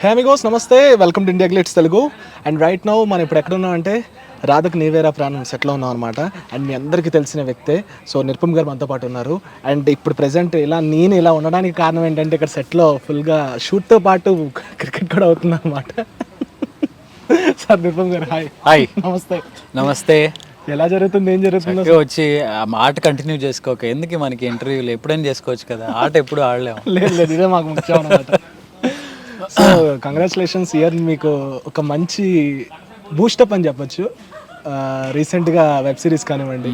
హేమిగోస్ నమస్తే welcome to India Glitz Telugu and right now మనం ఇప్పుడు ఎక్కడ ఉన్నాం అంటే రాధకు నీవేరా ప్రాణం సెట్లో ఉన్నాం అనమాట అండ్ మీ అందరికీ తెలిసిన వ్యక్తే. సో నిరుపమ్ గారు మనతో పాటు ఉన్నారు. అండ్ ఇప్పుడు ప్రెసెంట్ ఇలా నేను ఇలా ఉండడానికి కారణం ఏంటంటే ఇక్కడ సెట్లో ఫుల్గా షూట్తో పాటు క్రికెట్ కూడా అవుతుంది అనమాట సార్ నిరుపమ్ గారు హాయ్ హాయ్ నమస్తే. నమస్తే. ఎలా జరుగుతుంది? ఏం జరుగుతుందో వచ్చి ఆ ఆట కంటిన్యూ చేసుకోక. ఎందుకు మనకి ఇంటర్వ్యూలు ఎప్పుడైనా చేసుకోవచ్చు కదా. ఆట ఎప్పుడు ఆడలేము. లేదు లేదు ఇదే మాకు ముఖ్యం అనమాట సో కంగ్రాచులేషన్స్ ఇయర్ మీకు ఒక మంచి బూస్టప్ అని చెప్పొచ్చు. రీసెంట్గా వెబ్ సిరీస్ కానివ్వండి.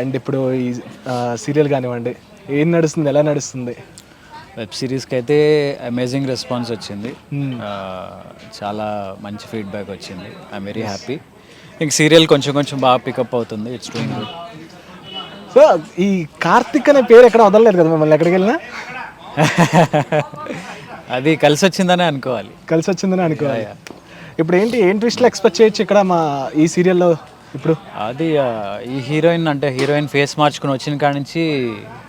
అండ్ ఇప్పుడు ఈ సీరియల్ కానివ్వండి. ఏం నడుస్తుంది ఎలా నడుస్తుంది? వెబ్ సిరీస్కి అయితే అమేజింగ్ రెస్పాన్స్ వచ్చింది. చాలా మంచి ఫీడ్బ్యాక్ వచ్చింది. ఐఎమ్ వెరీ హ్యాపీ ఇంక సీరియల్ కొంచెం కొంచెం బాగా పికప్ అవుతుంది. ఇట్స్ డూయింగ్ గుడ్ సో ఈ కార్తిక్ అనే పేరు ఎక్కడ వదలలేదు కదా మిమ్మల్ని? ఎక్కడికి వెళ్ళినా? అది కలిసి వచ్చిందనే అనుకోవాలి. కలిసి వచ్చిందని అనుకోవాలి. ఇప్పుడు ఏంటి ఏం ట్విస్ట్లు ఎక్స్పెక్ట్ చేయొచ్చు ఇక్కడ మా ఈ సీరియల్లో ఇప్పుడు? అది ఈ హీరోయిన్ అంటే హీరోయిన్ ఫేస్ మార్చుకుని వచ్చిన కాడ నుంచి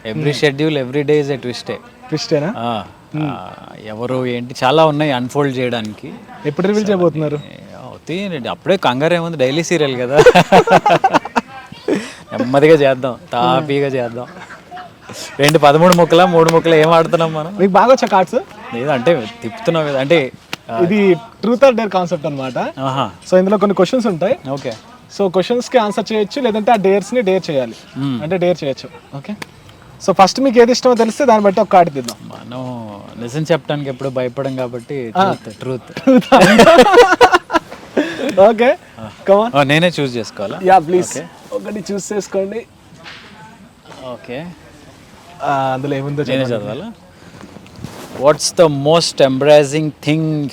every schedule every day is a ట్విస్టే. ట్విస్టేనా? ఆ, ఎవరు ఏంటి చాలా ఉన్నాయి అన్ఫోల్డ్ చేయడానికి. ఎప్పుడు రివీల్ చేయబోతున్నారు? ఏ, అవుతాయి అప్పుడే కంగారు ఏముంది డైలీ సీరియల్ కదా. నెమ్మదిగా చేద్దాం తాపీగా చేద్దాం. రెండు పదమూడు ముక్కల మూడు ముక్కలు ఏం ఆడుతున్నాం మనం? మీకు బాగా వచ్చా కార్డ్స్ లేదు అంటే తిప్పుతున్నాం కదా అంటే ఇది ట్రూత్ ఆర్ డేర్ కాన్సెప్ట్ అన్నమాట. ఆహా. సో ఇందులో కొన్ని క్వశ్చన్స్ ఉంటాయి. ఓకే. సో క్వశ్చన్స్కి ఆన్సర్ చేయొచ్చు లేదంటే ఆ డేర్స్ని డేర్ చేయాలి. Hmm. అంటే డేర్ చేయొచ్చు. ఓకే. సో ఫస్ట్ మీకు ఏది ఇష్టమో తెలిస్తే దాన్ని బట్టి ఒక కార్డు తీద్దాం. మనం నిజం చెప్పడానికి ఎప్పుడు భయపడం కాబట్టి ట్రూత్ ఓకే కమాన్ నేనే చూస్ చేసుకోవాలా? యా ప్లీజ్ ఒకటి చూస్ చేసుకోండి. ఓకే అందులో ఏముందో. చదవాలా? What's the most embarrassing thing.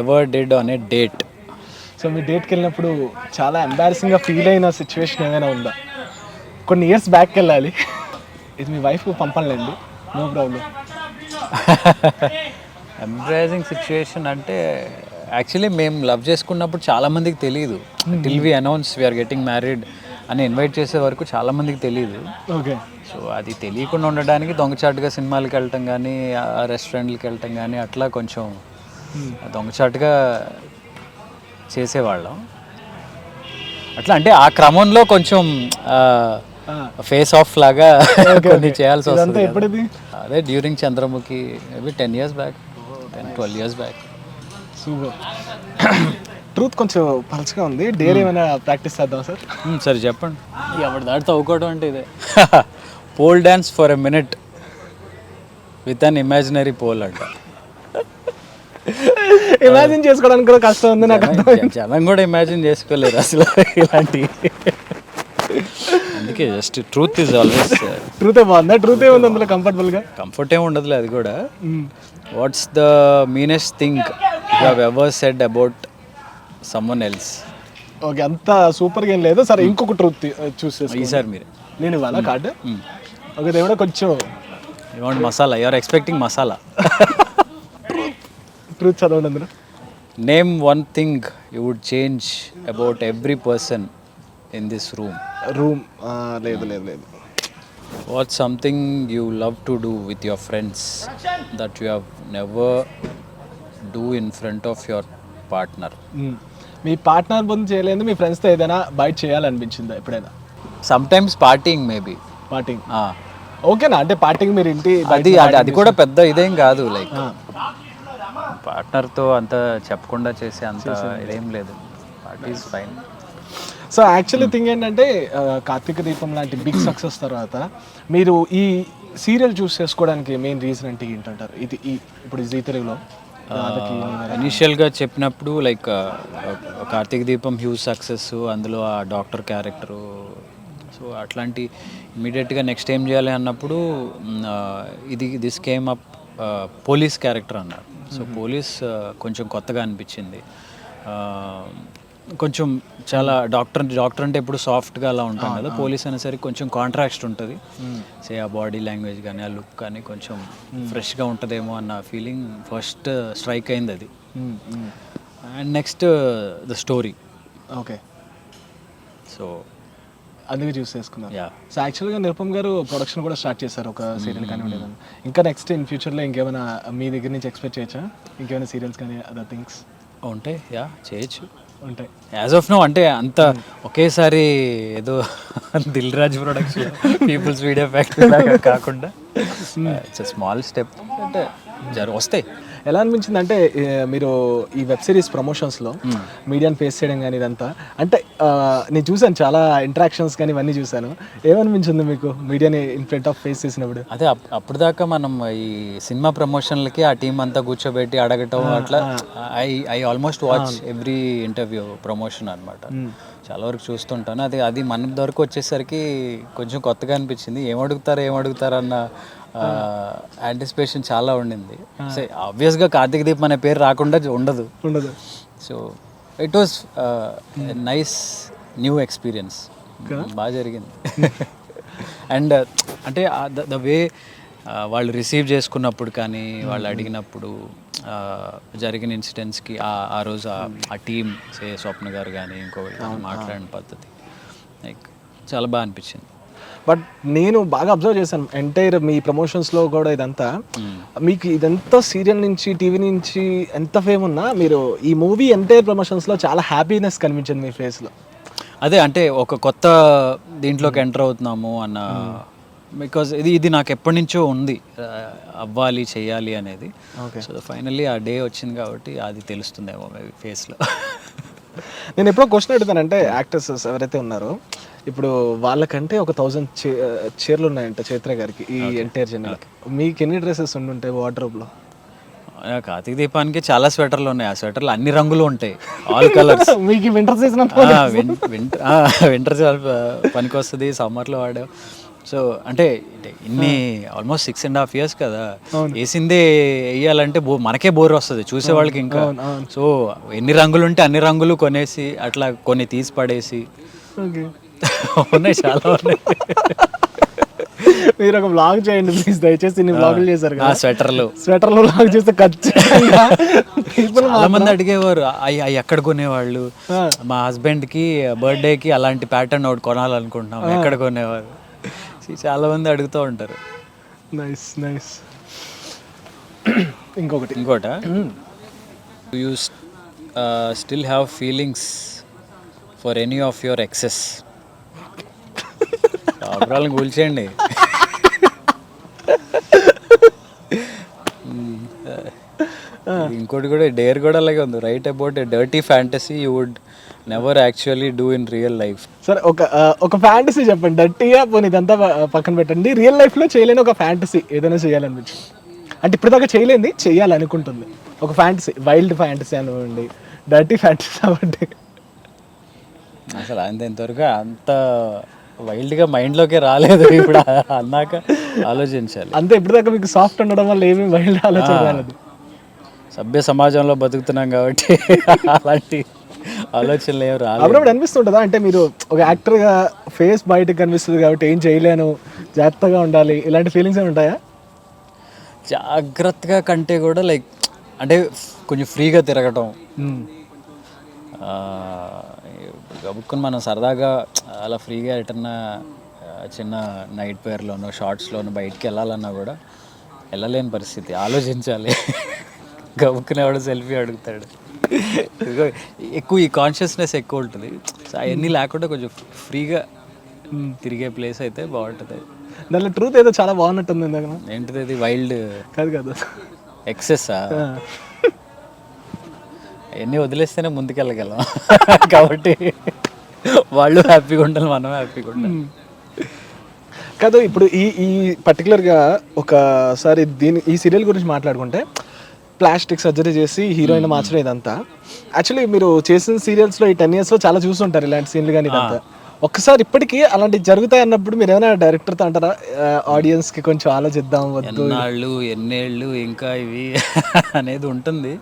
Ever did on a date so మీ డేట్కి వెళ్ళినప్పుడు చాలా ఎంబారసింగ్గా ఫీల్ అయిన సిచ్యువేషన్ ఏమైనా ఉందా? కొన్ని ఇయర్స్ బ్యాక్ వెళ్ళాలి. ఇది మీ వైఫ్ పంపండి నో ప్రాబ్లం ఎంబ్రాసింగ్ సిచ్యువేషన్ అంటే యాక్చువల్లీ మేము లవ్ చేసుకున్నప్పుడు చాలా మందికి తెలియదు till we announce we're getting married అని ఇన్వైట్ చేసే వరకు చాలా మందికి తెలియదు ఓకే సో అది తెలియకుండా ఉండడానికి దొంగచాటుగా సినిమాలకి వెళ్ళటం కానీ రెస్టారెంట్లకి వెళ్ళటం కానీ అట్లా కొంచెం దొంగచాటుగా చేసేవాళ్ళం. అట్లా అంటే ఆ క్రమంలో కొంచెం ఫేస్ ఆఫ్ లాగా కొన్ని చేయాల్సి వస్తుంది అదే during Chandramukhi maybe ten years back ten twelve years back super truth కొంచెం పలచగా ఉంది. డేర్ ఏమైనా ప్రాక్టీస్ చేద్దాం సార్ సరే చెప్పండి. ఎవరి దాటి తవ్వుకోవడం అంటే ఇదే. Pole dance for a minute with an imaginary pole అంట. ఇమాజిన్ చేసుకోవడానికి కూడా కష్టం ఉంది నాకు జనం- కూడా ఇమాజిన్ చేసుకోలేరు అసలు ఇలాంటి అందుకే జస్ట్ ట్రూత్ ఈజ్ ఆల్వేస్ ట్రూతే బాగుందా? ట్రూతే ఉంది అందులో కంఫర్టబుల్గా కంఫర్ట్ ఏమి ఉండదులే అది కూడా. What's the meanest thing you have ever said about someone else okay అంత సూపర్గా ఏం లేదు. సరే ఇంకొక ట్రూత్ చూస్ చేసుకో ఈసారి మీరే. నేను ఇవ్వాలా కార్డు ఓకే దేవుడా కొంచెం ఇవ్వండి masala you're expecting masala truth చదవండి అందులో. Name one thing you would change about every person in this room room లేదు లేదు లేదు. What something you love to do with your friends that you have never do in front of your partner. Me partner ముందు చేయలేదు మీ ఫ్రెండ్స్తో ఏదైనా బయట చేయాలనిపించిందా ఎప్పుడైనా? సమ్టైమ్స్ పార్టీయింగ్ మేబీ పార్టింగ్ ఓకేనా అంటే పార్టింగ్ మీరు ఇంటి అది అది కూడా పెద్ద ఇదేం కాదు లైక్ పార్ట్నర్తో అంత చెప్పకుండా చేసే అంత ఇదేం లేదు. Party is fine so actually thing ఏంటంటే కార్తీక దీపం లాంటి బిగ్ సక్సెస్ తర్వాత మీరు ఈ సీరియల్ చూస్ చేసుకోవడానికి మెయిన్ రీజన్ అంటే ఏంటంటారు? ఇది ఈ ఇప్పుడు జీ తెలుగులో ఇనిషియల్గా చెప్పినప్పుడు లైక్ కార్తీక దీపం హ్యూజ్ సక్సెస్ అందులో ఆ డాక్టర్ క్యారెక్టరు సో అట్లాంటి ఇమీడియట్గా నెక్స్ట్ ఏం చేయాలి అన్నప్పుడు ఇది this came up police character అన్నారు. సో పోలీస్ కొంచెం కొత్తగా అనిపించింది. కొంచెం చాలా డాక్టర్ డాక్టర్ అంటే ఎప్పుడు సాఫ్ట్గా అలా ఉంటాం కదా. పోలీస్ అనేసరికి కొంచెం కాంట్రాక్ట్ ఉంటుంది. సే ఆ బాడీ లాంగ్వేజ్ కానీ ఆ లుక్ కానీ కొంచెం ఫ్రెష్గా ఉంటుందేమో అన్న ఫీలింగ్ ఫస్ట్ స్ట్రైక్ అయింది అది. And next the story okay. So అందుకే చూస్ చేసుకున్నారు యా సో యాక్చువల్గా నిరుపమ్ గారు ప్రొడక్షన్ కూడా స్టార్ట్ చేశారు ఒక సీరియల్ కానివ్వండి ఏదైనా. ఇంకా నెక్స్ట్ ఇన్ ఫ్యూచర్లో ఇంకేమైనా మీ దగ్గర నుంచి ఎక్స్పెక్ట్ చేయొచ్చా? ఇంకేమైనా సీరియల్స్ కానీ అదర్ థింగ్స్ ఉంటాయి యా చేయొచ్చు. ఉంటాయి. యాజ్ ఆఫ్ నో అంటే అంత ఒకేసారి ఏదో Dil Raj production people's video factory లాగా కాకుండా ఇట్స్ స్మాల్ స్టెప్ అంటే జరు వస్తాయి. ఎలా అనిపించింది అంటే మీరు ఈ వెబ్ సిరీస్ ప్రమోషన్స్లో మీడియాని ఫేస్ చేయడం కానీ ఇదంతా అంటే నేను చూశాను చాలా ఇంటరాక్షన్స్ కానీ ఇవన్నీ చూశాను. ఏమనిపించింది మీకు మీడియాని ఇన్ ఫ్రంట్ ఆఫ్ ఫేస్ చేసినప్పుడు? అదే అప్- అప్పుడు దాకా మనం ఈ సినిమా ప్రమోషన్లకి ఆ టీం అంతా కూర్చోబెట్టి అడగటం అట్లా I I almost watch every interview promotion అనమాట చాలా వరకు చూస్తుంటాను. అది అది మన వరకు వచ్చేసరికి కొంచెం కొత్తగా అనిపించింది. ఏం అడుగుతారు ఏం అడుగుతారు అన్న యాంటిసిపేషన్ చాలా ఉండింది. సో ఆబ్వియస్గా కార్తీక్ దీప్ అనే పేరు రాకుండా ఉండదు. ఉండదు. So it was nice new experience బాగా జరిగింది. అండ్ అంటే ద వే వాళ్ళు రిసీవ్ చేసుకున్నప్పుడు కానీ వాళ్ళు అడిగినప్పుడు uh, జరిగిన ఇన్సిడెంట్స్కి ఆ రోజు ఆ- ఆ టీం సే స్వప్న గారు కానీ కానీ మాట్లాడిన పద్ధతి లైక్ చాలా బాగా అనిపించింది. బట్ నేను బాగా అబ్జర్వ్ చేశాను ఎంటైర్ మీ ప్రమోషన్స్లో కూడా ఇదంతా. మీకు ఇదంతా సీరియల్ నుంచి టీవీ నుంచి ఎంత ఫేమ్ ఉన్నా మీరు ఈ మూవీ ఎంటైర్ ప్రమోషన్స్లో చాలా హ్యాపీనెస్ కనిపించింది మీ ఫేస్లో. అదే అంటే ఒక కొత్త దీంట్లోకి ఎంటర్ అవుతున్నాము అన్న బికాజ్ ఇది ఇది నాకు ఎప్పటి నుంచో ఉంది అవ్వాలి చేయాలి అనేది. సో ఫైనల్లీ ఆ డే వచ్చింది కాబట్టి అది తెలుస్తుందేమో మేబీ ఫేస్లో. నేను ఎప్పుడో క్వశ్చన్ అడుగుతానంటే యాక్టర్స్ ఎవరైతే ఉన్నారో ఇప్పుడు వాళ్ళకంటే ఒక థౌజండ్ చీరలు ఉన్నాయంట చైత్ర గారికి ఈ ఎంటైర్ జర్నీ మీకు ఎన్ని డ్రెస్సెస్ ఉండుంటాయి వార్డ్రోబ్లో? కార్తీక దీపానికి చాలా స్వెటర్లు ఉన్నాయి. ఆ స్వెటర్లు అన్ని రంగులు ఉంటాయి. ఆల్ కలర్స్ మీకు వింటర్ సీజన్ వింటర్ పనికి వస్తుంది సమ్మర్లో వాడాం సో అంటే ఇన్ని almost six and half years కదా. వేసిందే వేయాలంటే బో మనకే బోర్ వస్తుంది చూసే వాళ్ళకి ఇంకా. సో ఎన్ని రంగులు ఉంటే అన్ని రంగులు కొనేసి అట్లా కొన్ని తీసి పడేసి. ఉన్నాయి చాలా ఉన్నాయి. మీరు ఒక బ్లాగ్ చేయండి ప్లీజ్ దయచేసి ఇన్ని బ్లాగులు చేశారు కదా. స్వెటర్లు. స్వెటర్లో బ్లాగ్ చేస్తే ఖచ్చితంగా చాలా మంది అడిగేవారు అవి అవి ఎక్కడ కొనేవాళ్ళు? మా హస్బెండ్కి బర్త్డే కి అలాంటి ప్యాటర్న్ ఒకటి కొనాలనుకుంటున్నాం. ఎక్కడ కొనేవారు? చాలా మంది అడుగుతూ ఉంటారు. నైస్ నైస్ ఇంకొకటి. ఇంకోట? You still have feelings for any of your exes అవసరాలను కూల్చేయండి. ఇంకోటి కూడా డేర్ కూడా అలాగే ఉంది. Write about a dirty fantasy you would never actually do in real life సరే ఒక ఒక ఫ్యాంటసీ చెప్పండి. డట్టిగా పోనీ ఇదంతా పక్కన పెట్టండి. రియల్ లైఫ్లో చేయలేని ఒక ఫ్యాంటసీ ఏదైనా చేయాలనిపించింది. అంటే ఇప్పటిదాకా చేయలేంది చేయాలనుకుంటుంది. ఒక ఫ్యాంటసీ వైల్డ్ ఫ్యాంటసీ అనివ్వండి డర్టీ ఫ్యాంటసీ అవ్వండి. అసలు అంత ఇంతవరకు అంత వైల్డ్గా మైండ్లోకి రాలేదు ఇప్పుడు అన్నాక ఆలోచించాలి. అంతే ఇప్పటిదాకా మీకు సాఫ్ట్ ఉండడం వల్ల ఏమీ వైల్డ్ ఆలోచన రాలేదు సభ్య సమాజంలో బతుకుతున్నాం కాబట్టి అలాంటి ఆలోచనలు ఏం రాలేదు. అప్పుడప్పుడు అనిపిస్తుంటుందా? అంటే మీరు ఒక యాక్టర్గా ఫేస్ బయటకు కనిపిస్తుంది కాబట్టి ఏం చేయలేను జాగ్రత్తగా ఉండాలి ఇలాంటి ఫీలింగ్స్ ఏమి ఉంటాయా? జాగ్రత్తగా కంటే కూడా లైక్ అంటే కొంచెం ఫ్రీగా తిరగటం. గబుక్కుని మనం సరదాగా అలా ఫ్రీగా ఎటన్నా చిన్న నైట్ పేర్లోనో షార్ట్స్లోనో బయటికి వెళ్ళాలన్నా కూడా వెళ్ళలేని పరిస్థితి. ఆలోచించాలి. గబుక్కుని ఎవడో సెల్ఫీ అడుగుతాడు. ఎక్కువ ఈ కాన్షియస్నెస్ ఎక్కువ ఉంటుంది. అవన్నీ లేకుండా కొంచెం ఫ్రీగా తిరిగే ప్లేస్ అయితే బాగుంటుంది. దాంట్లో ట్రూత్ ఏదో చాలా బాగున్నట్టుంది ఇందాక. ఏంటిది వైల్డ్ కాదు కాదు. ఎక్సెస్ అవన్నీ వదిలేస్తేనే ముందుకెళ్ళగలం. కాబట్టి వాళ్ళు హ్యాపీగా ఉండాలి మనం హ్యాపీగా ఉండాలి. కాదు ఇప్పుడు ఈ ఈ పర్టికులర్గా ఒకసారి దీని ఈ సీరియల్ గురించి మాట్లాడుకుంటే ప్లాస్టిక్ సర్జరీ చేసి హీరోయిన్ మార్చడం ఇదంతా. యాక్చువల్లీ మీరు చేసిన సీరియల్స్లో ఈ టెన్ ఇయర్స్లో చాలా చూస్తుంటారు ఇలాంటి సీన్లు కానీ ఇదంతా. ఒక్కసారి ఇప్పటికీ అలాంటివి జరుగుతాయి అన్నప్పుడు మీరు ఏమైనా డైరెక్టర్తో అంటారా? ఆడియన్స్కి కొంచెం ఆలోచిద్దాం వద్దు. ఎన్నాళ్ళు ఎన్నేళ్ళు ఇంకా ఇవి అనేది ఉంటుంది.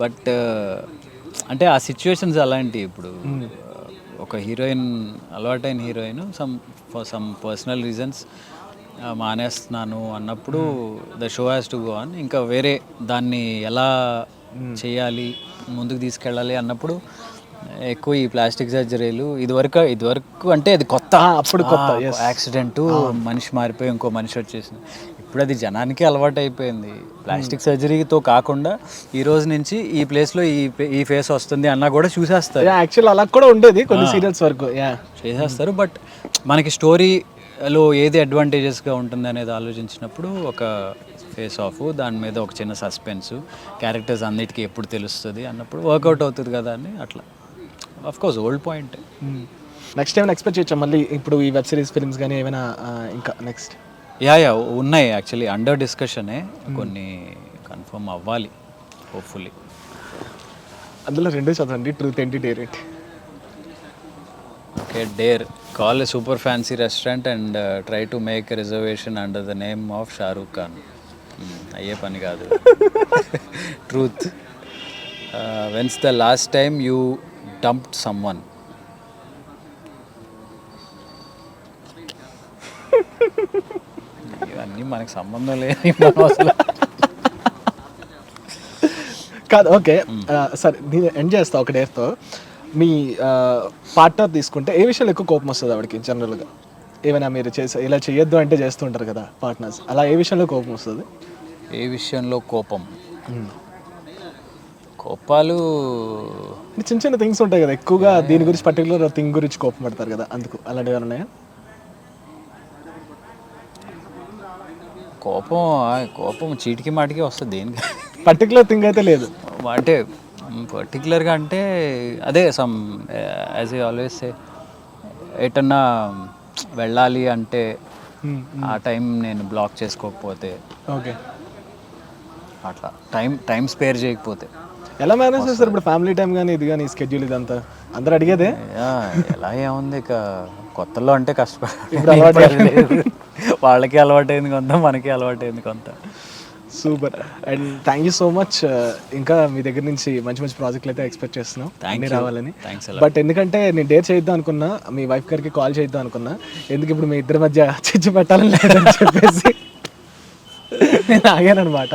బట్ అంటే ఆ సిచ్యువేషన్స్ అలాంటి ఇప్పుడు ఒక హీరోయిన్ అలవాటైన heroine some for some personal reasons మానేస్తున్నాను అన్నప్పుడు the show has to go on. ఇంకా వేరే దాన్ని ఎలా చేయాలి ముందుకు తీసుకెళ్ళాలి అన్నప్పుడు ఎక్కువ ఈ ప్లాస్టిక్ సర్జరీలు ఇదివరకు ఇదివరకు అంటే అది కొత్త. అప్పుడు కొత్త. యాక్సిడెంట్ మనిషి మారిపోయి ఇంకో మనిషి వచ్చేసింది. ఇప్పుడు అది జనానికి అలవాటు అయిపోయింది ప్లాస్టిక్ సర్జరీతో కాకుండా ఈ రోజు నుంచి ఈ ప్లేస్లో ఈ ఈ ఫేస్ వస్తుంది అన్నా కూడా చూసేస్తారు. యాక్చువల్ అలా కూడా ఉండేది కొన్ని సీరియల్స్ వరకు యా. చేసేస్తారు బట్ మనకి స్టోరీలో ఏది అడ్వాంటేజెస్గా ఉంటుంది అనేది ఆలోచించినప్పుడు ఒక ఫేస్ ఆఫ్ దాని మీద ఒక చిన్న సస్పెన్స్ క్యారెక్టర్స్ అన్నిటికీ ఎప్పుడు తెలుస్తుంది అన్నప్పుడు వర్కౌట్ అవుతుంది కదా అని అట్లా. Of course old point next ఏమైనా ఎక్స్పెక్ట్ చేయొచ్చా? మళ్ళీ ఇప్పుడు ఈ వెబ్ సిరీస్ ఫిల్మ్స్ కానీ ఏమైనా ఇంకా నెక్స్ట్ యా యా ఉన్నాయి యాక్చువల్లీ అండర్ డిస్కషనే కొన్ని కన్ఫర్మ్ అవ్వాలి హోప్ఫుల్లీ అందులో రెండు చదవండి ట్రూత్ ఏంటి డేర్ ఏంటి okay dare call a super fancy restaurant and try to make reservation under the name of Shahrukh Khan అయ్యే పని కాదు. Truth when's the last time you someone ఇవన్నీ మనకు సంబంధం లేని మనం అసలు కాదు ఓకే. సరే నేను ఎండ్ చేస్తా ఒక డేర్తో మీ పార్ట్నర్ తీసుకుంటే ఏ విషయంలో ఎక్కువ కోపం వస్తుంది ఆవిడకి జనరల్గా ఏమైనా మీరు చేసే ఇలా చేయొద్దు అంటే చేస్తుంటారు కదా పార్ట్నర్స్ అలా ఏ విషయంలో కోపం వస్తుంది? ఏ విషయంలో కోపం? కోపాలు చిన్న చిన్న థింగ్స్ ఉంటాయి కదా. ఎక్కువగా దీని గురించి పర్టికులర్ థింగ్ గురించి కోపం పడతారు కదా. అందుకు అలాంటివి ఉన్నాయా? కోపం కోపం చీటికి మాటికి వస్తుంది దేనికి? పర్టికులర్ థింగ్ అయితే లేదు. అంటే పర్టికులర్గా అంటే అదే సమ్ యాజ్ ఏ ఆల్వేస్ ఎటన్నా వెళ్ళాలి అంటే ఆ టైం నేను బ్లాక్ చేసుకోకపోతే ఓకే అట్లా. టైం టైం స్పేర్ చేయకపోతే. ఎలా మేనేజ్ చేస్తారు ఇప్పుడు ఫ్యామిలీ టైం కానీ ఇది కానీ స్కెడ్యూల్ ఇదంతా? అందరూ అడిగేదే? ఎలా ఏముంది ఇక? కొత్తలో అంటే కష్టపడి వాళ్ళకి అలవాటైంది కొంత మనకి అలవాటైంది కొంత. Super and thank you so much ఇంకా మీ దగ్గర నుంచి మంచి మంచి ప్రాజెక్టులు అయితే ఎక్స్పెక్ట్ చేస్తున్నాం. అన్ని. రావాలని. బట్ ఎందుకంటే నేను డేర్ చేద్దాం అనుకున్నా మీ వైఫ్ గారికి కాల్ చేద్దాం అనుకున్నా ఎందుకు ఇప్పుడు మీ ఇద్దరి మధ్య చిచ్చు పెట్టాలని లేదని చెప్పేసి. నేను ఆగాను అనమాట